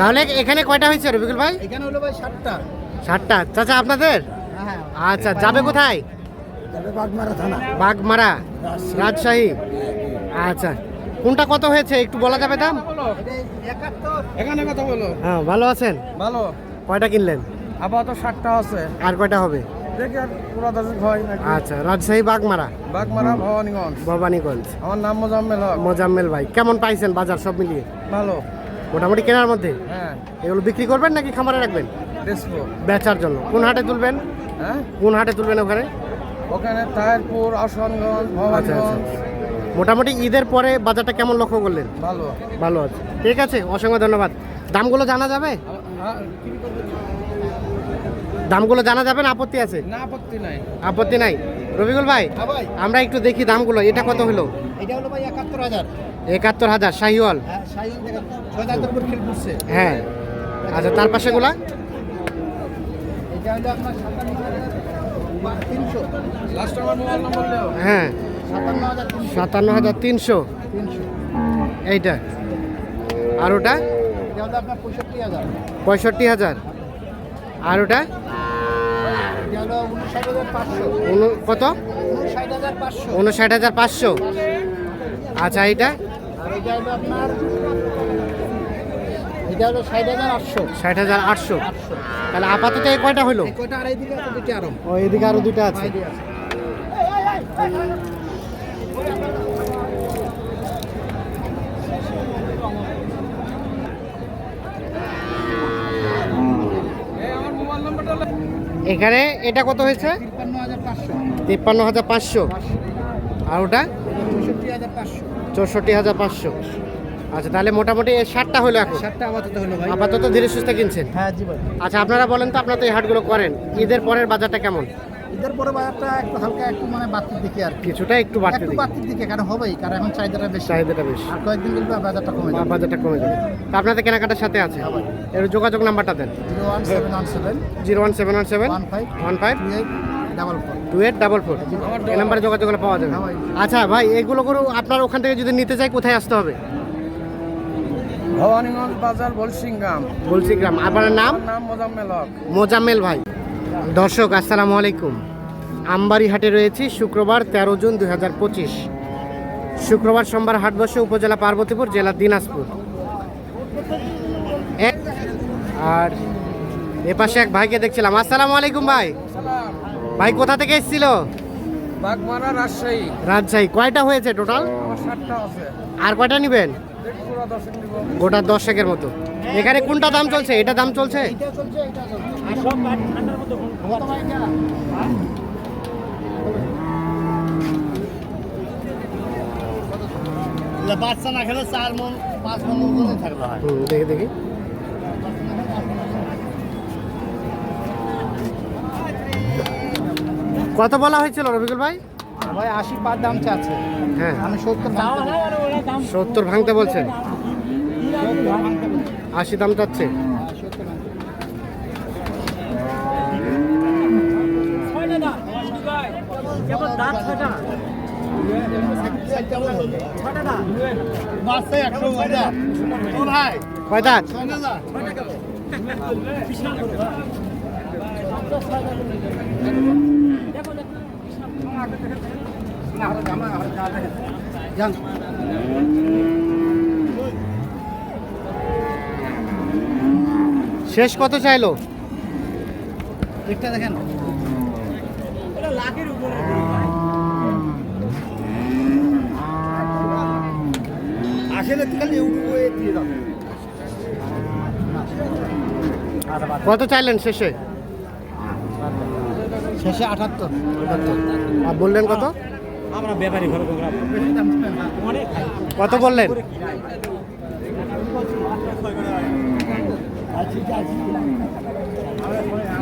তাহলে এখানে কয়টা হয়েছে রবিকুল ভাই? এখানে হলো ভাই ষাটটা ষাটটা চাচা আপনাদের? হ্যাঁ আচ্ছা যাবে কোথায়? বাগমারা থানা। বাগমারা রাজশাহী। আচ্ছা কোনটা কত হয়েছে একটু বলা যাবে দাম? এখানে কথা বলো? হ্যাঁ ভালো আছেন? ভালো। কয়টা কিনলেন? আপাতত ষাটটা আছে। আর কয়টা হবে? হয় আচ্ছা রাজশাহী বাগমারা? বাগমারা ভবানীগঞ্জ। ভবানীগঞ্জ। আমার নাম মোজাম্মেল মোজাম্মেল ভাই কেমন পাইছেন বাজার সব মিলিয়ে? ভালো। মোটামুটি কেনার মধ্যে? হ্যাঁ। এগুলো বিক্রি করবেন নাকি খামারে রাখবেন? বেসবো বেচার জন্য। কোন হাটে তুলবেন? হ্যাঁ? কোন হাটে তুলবেন ওখানে? ওখানে তাহেরপুর আসনগঞ্জ আচ্ছা আচ্ছা ভবানীগঞ্জ। মোটামুটি ঈদের পরে বাজারটা কেমন লক্ষ্য করলেন? ভালো। ভালো আছে। ঠিক আছে অসংখ্য ধন্যবাদ। দামগুলো জানা যাবে? হ্যাঁ? দামগুলো জানা যাবে না আপত্তি আছে? না আপত্তি নাই। আপত্তি নাই। রবিকুল ভাই হ্যাঁ ভাই। আমরা একটু দেখি দামগুলো। এটা কত হলো? এটা হলো ভাই একাত্তর হাজার। একাত্তর হাজার শাহিওয়াল। হ্যাঁ হ্যাঁ। আচ্ছা তার নম্বর লেও। হ্যাঁ। সাতান্ন হাজার তিনশো। এইটা। আর ওটা? পঁয়ষট্টি হাজার। আর ওটা? কত? উনষাট হাজার পাঁচশো। উনষাট হাজার পাঁচশো। আচ্ছা এইটা? এটা হলো আপনার এটা হলো ষাট হাজার আটশো। ষাট হাজার আটশো। তাহলে আপাতত এই কয়টা হলো? কয়টা আছে দুটি আরও। ও এদিকে আরও দুটো আছে। এখানে এটা কত হয়েছে? তিপ্পান্ন হাজার পাঁচশো। তিপ্পান্ন হাজার পাঁচশো। আর ওটা? চৌষট্টি হাজার পাঁচশো। চৌষট্টি হাজার পাঁচশো। আচ্ছা তাহলে মোটামুটি ষাটটা হলো এখন? সাতটা আপাতত হলো ভাই। আপাতত ধীরে সুস্থে কিনছেন? হ্যাঁ জি ভাই। আচ্ছা আপনারা বলেন তো আপনারা তো এই হাটগুলো করেন। ঈদের পরের বাজারটা কেমন? ঈদের পরে বাজারটা একটু হালকা একটু মানে বাড়তির দিকে আর কিছুটা একটু বাড়তে একটু বাড়তির দিকে কারণ হবেই কারণ এখন চাহিদাটা বেশি। চাহিদাটা বেশ। আর কয়েকদিন কিন্তু বাজারটা কমে যাবে। বাজারটা কমে যাবে। তা আপনাদের কেনাকাটার সাথে আছে? হ্যাঁ এর যোগাযোগ নাম্বারটা দেন। Zero one seven one seven. Zero one seven one seven. One five. One five. Eight. Double four two eight double four এই নাম্বারে যোগাযোগ করলে পাওয়া যাবে। আচ্ছা ভাই এগুলো করে আপনার ওখান থেকে যদি নিতে চাই কোথায় আসতে হবে? ভবানীগঞ্জ বাজার বলসিংগাম বলছি গ্রাম আপনার নাম? নাম মোজাম্মেল হক। মোজাম্মেল ভাই। দর্শক আসসালামু আলাইকুম। আমবাড়ি হাটে রয়েছি শুক্রবার তেরো জুন দুই হাজার পঁচিশ। শুক্রবার সোমবার হাট বসে উপজেলা পার্বতীপুর জেলা দিনাজপুর। এক- আর এ পাশে এক ভাইকে দেখছিলাম। আসসালামু আলাইকুম ভাই। ভাই কোথা থেকে এসেছিল? বাগমারা রাজশাহী। রাজশাহী। কয়টা হয়েছে টোটাল আমার ষাটটা আছে। আর কয়টা নেবেন? গোটা দশেকের মতো। এখানে কোনটা দাম চলছে? এটা দাম চলছে? এটা চলছে এটা চলছে। আর সব ঠান্ডার মধ্যে কত ভাই এটা? বাচ্চা না খেলে চার মন পাঁচ মন হয় হুম, দেখি দেখি। কত বলা হয়েছিল রবিকুল ভাই? ভাই আশি পার দাম চাচ্ছে। হ্যাঁ। আমি সত্তর সত্তর ভাঙতে বলছেন? আশি দাম চাচ্ছে। কয় দাঁত শেষ কত চাইলো? একটা দেখেন। খালি উঠে কত চাইলেন শেষে? শেষে আটাত্তর। আর বললেন কত? আমরা ব্যাপারী ঘরে। কত বললেন?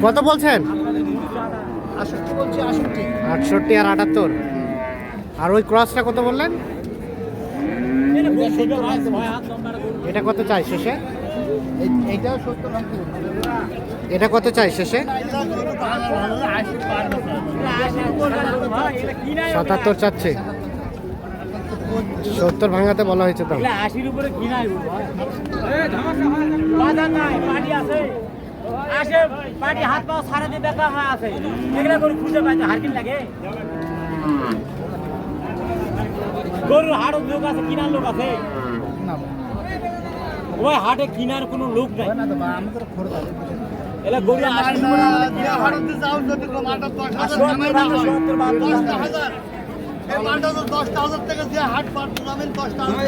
কত বলছেন? আটষট্টি আর আটাত্তর। আর ওই ক্রসটা কত বললেন? এটা কত চাই শেষে? এটা কত চাই শেষে? সাতাত্তর চাচ্ছে। সত্তর ভাঙাতে বলা হয়েছে দাম আশির উপরে আসে হাত পাও সারা দিয়ে দেখা হয় আছে এগুলা গরু খুঁজে পাইতে হারকিন লাগে গরুর হাড়ও লোক আছে কিনার লোক আছে ওই হাটে কিনার কোনো লোক নাই। এলা গরু আমার সত্তর ভাগ, সত্তর ভাগ। দশটা হাজার থেকে যে হাট পারতো যাবেন দশটা হাজার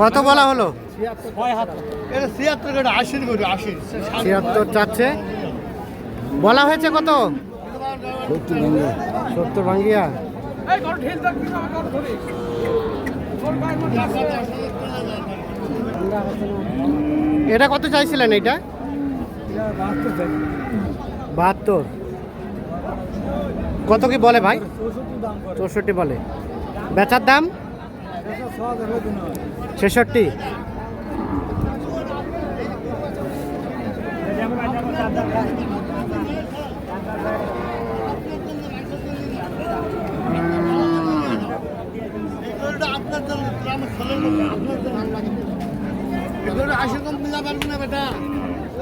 কত বলা হলো? ছিয়াত্তর চাচ্ছে। বলা হয়েছে কত? সত্তর ভাঙ্গিয়া। এটা কত চাইছিলেন এটা বাহাত্তর। কত কি বলে ভাই? চৌষট্টি বলে। বেচার দাম? ছেষট্টি।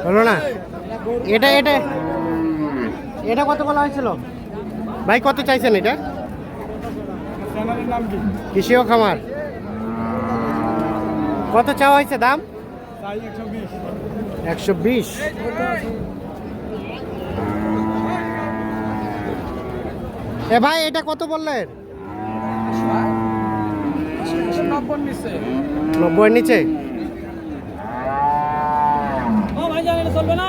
হলো না? এটা এটা এটা কত বলা হয়েছিল? ভাই কত চাইছেন এটা? কৃষি ও খামার। কত চাওয়া হয়েছে দাম? একশো বিশ। এ ভাই এটা কত বললেন? নব্বই নব্বই নিচে ও ভাই জানেন চলবে না